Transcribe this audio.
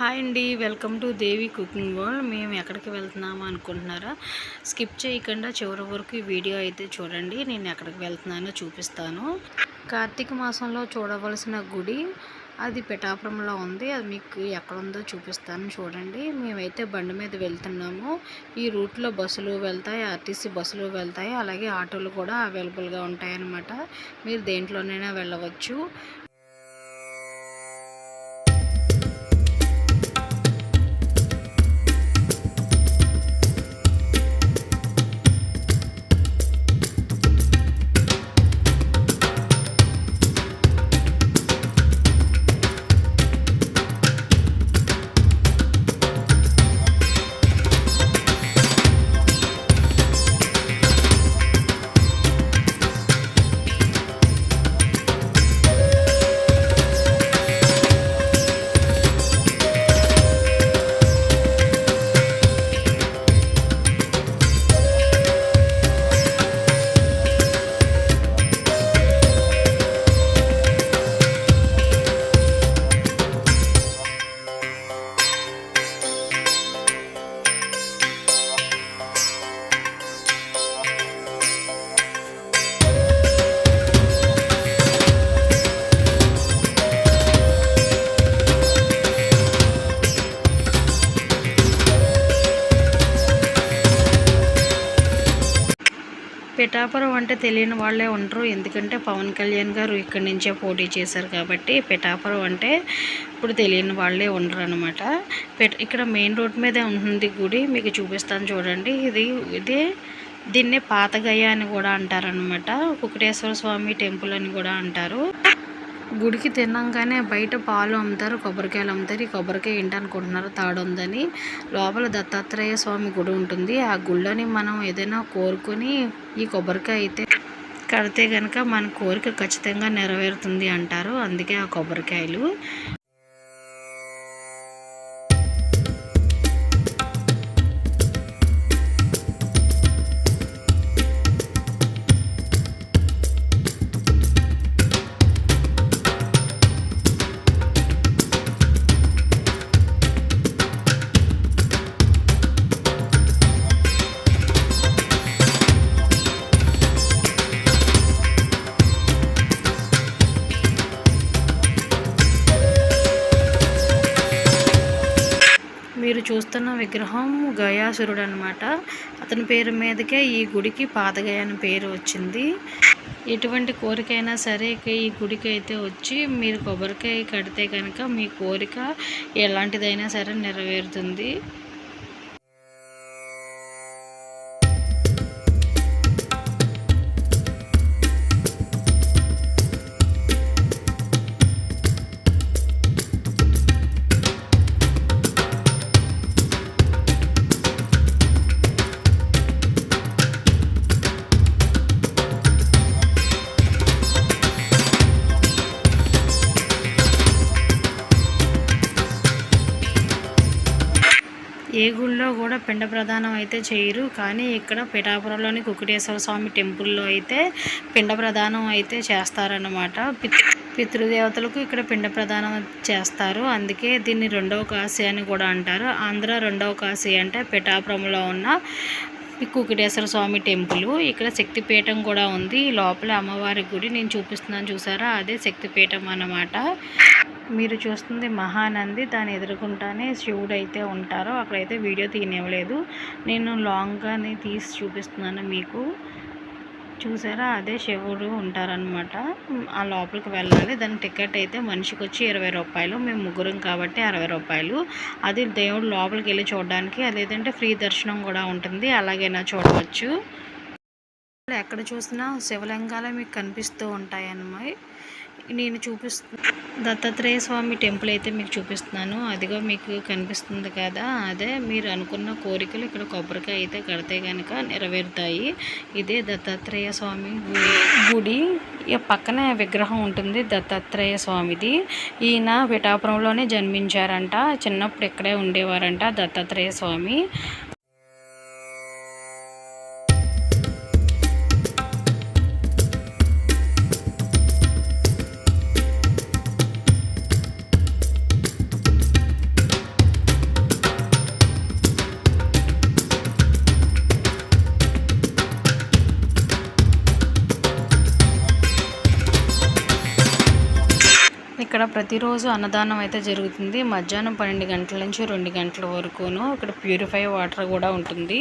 Hi అండి welcome to Devi cooking world. మేము ఎక్కడికి వెళ్తున్నాము అనుకుంటున్నారా? స్కిప్ చేయకుండా చివరి వరకు ఈ వీడియో అయితే చూడండి. నేను ఎక్కడికి వెళ్తున్నానో చూపిస్తాను. కార్తీక మాసంలో చూడవలసిన గుడి అది పిఠాపురంలో ఉంది. అది మీకు ఎక్కడుందో చూపిస్తాను చూడండి. మేమైతే బండి మీద వెళ్తున్నాము. ఈ రూట్లో బస్సులు వెళ్తాయి ఆర్టీసీ బస్సులు వెళ్తాయి. అలాగే ఆటోలు కూడా అవైలబుల్గా ఉంటాయన్నమాట. మీరు దేంట్లోనైనా వెళ్ళవచ్చు. పిఠాపురం అంటే తెలియని వాళ్ళే ఉండరు. ఎందుకంటే పవన్ కళ్యాణ్ గారు ఇక్కడి నుంచే పోటీ చేశారు కాబట్టి పిఠాపురం అంటే ఇప్పుడు తెలియని వాళ్ళే ఉండరు అనమాట ఇక్కడ మెయిన్ రోడ్ మీదే ఉంటుంది గుడి. మీకు చూపిస్తాను చూడండి. ఇది ఇది దీన్నే పాతగయ్య అని కూడా అంటారనమాట కుకటేశ్వర స్వామి టెంపుల్ అని కూడా అంటారు. గుడికి తిన్నాకనే బయట పాలు అమ్ముతారు కొబ్బరికాయలు అమ్ముతారు. ఈ కొబ్బరికాయ ఏంటనుకుంటున్నారు తాడుందని తాడు ఉందని లోపల దత్తాత్రేయ స్వామి గుడి ఉంటుంది. ఆ గుళ్ళని మనం ఏదైనా కోరుకొని ఈ కొబ్బరికాయ అయితే కడితే కనుక మన కోరిక ఖచ్చితంగా నెరవేరుతుంది అంటారు. అందుకే ఆ కొబ్బరికాయలు మీరు చూస్తున్న విగ్రహం గయాసురుడు అనమాట అతని పేరు మీదకే ఈ గుడికి పాతగయ అని పేరు వచ్చింది. ఎటువంటి కోరికైనా సరే ఈ గుడికి అయితే వచ్చి మీరు కొబ్బరికాయ కడితే కనుక మీ కోరిక ఎలాంటిదైనా సరే నెరవేరుతుంది. ఏ గుళ్ళో కూడా పిండ ప్రదానం అయితే చేయరు. కానీ ఇక్కడ పిఠాపురంలోని కుకుటేశ్వర స్వామి టెంపుల్లో అయితే పిండ ప్రదానం అయితే చేస్తారన్నమాట. పితృదేవతలకు ఇక్కడ పిండ ప్రదానం చేస్తారు. అందుకే దీన్ని రెండవ కాశీ అని కూడా అంటారు. ఆంధ్ర రెండవ కాశీ అంటే పిఠాపురంలో ఉన్న కుకుటేశ్వర స్వామి టెంపుల్. ఇక్కడ శక్తిపీఠం కూడా ఉంది. లోపల అమ్మవారి గుడి నేను చూపిస్తున్నాను చూసారా? అదే శక్తిపీఠం అన్నమాట. మీరు చూస్తుంది మహానంది. దాని ఎదుర్కొంటానే శివుడు అయితే ఉంటారో అక్కడైతే వీడియో తీయనివ్వలేదు. నేను లాంగ్గానే తీసి చూపిస్తున్నాను మీకు. చూసారా? అదే శివుడు ఉంటారనమాట ఆ లోపలికి వెళ్ళాలి. దాని టికెట్ అయితే మనిషికి వచ్చి ఇరవై రూపాయలు మేము ముగ్గురం కాబట్టి అరవై రూపాయలు. అది దేవుడు లోపలికి వెళ్ళి చూడడానికి అదేంటంటే ఫ్రీ దర్శనం కూడా ఉంటుంది. అలాగైనా చూడవచ్చు. ఎక్కడ చూసినా శివలింగాలే మీకు కనిపిస్తూ ఉంటాయన్నమా నేను చూపిస్తు దత్తాత్రేయ స్వామి టెంపుల్ అయితే మీకు చూపిస్తున్నాను. అదిగో మీకు కనిపిస్తుంది కదా. అదే మీరు అనుకున్న కోరికలు ఇక్కడ కొబ్బరికాయ అయితే కడితే కనుక నెరవేరుతాయి. ఇదే దత్తాత్రేయ స్వామి గుడి. పక్కనే విగ్రహం ఉంటుంది దత్తాత్రేయ స్వామిది. ఈయన విఠాపురంలోనే జన్మించారంట. చిన్నప్పుడు ఇక్కడే ఉండేవారంట దత్తాత్రేయ స్వామి. ఇక్కడ ప్రతిరోజు అన్నదానం అయితే జరుగుతుంది. మధ్యాహ్నం పన్నెండు గంటల నుంచి రెండు గంటల వరకును ఇక్కడ ప్యూరిఫై వాటర్ కూడా ఉంటుంది.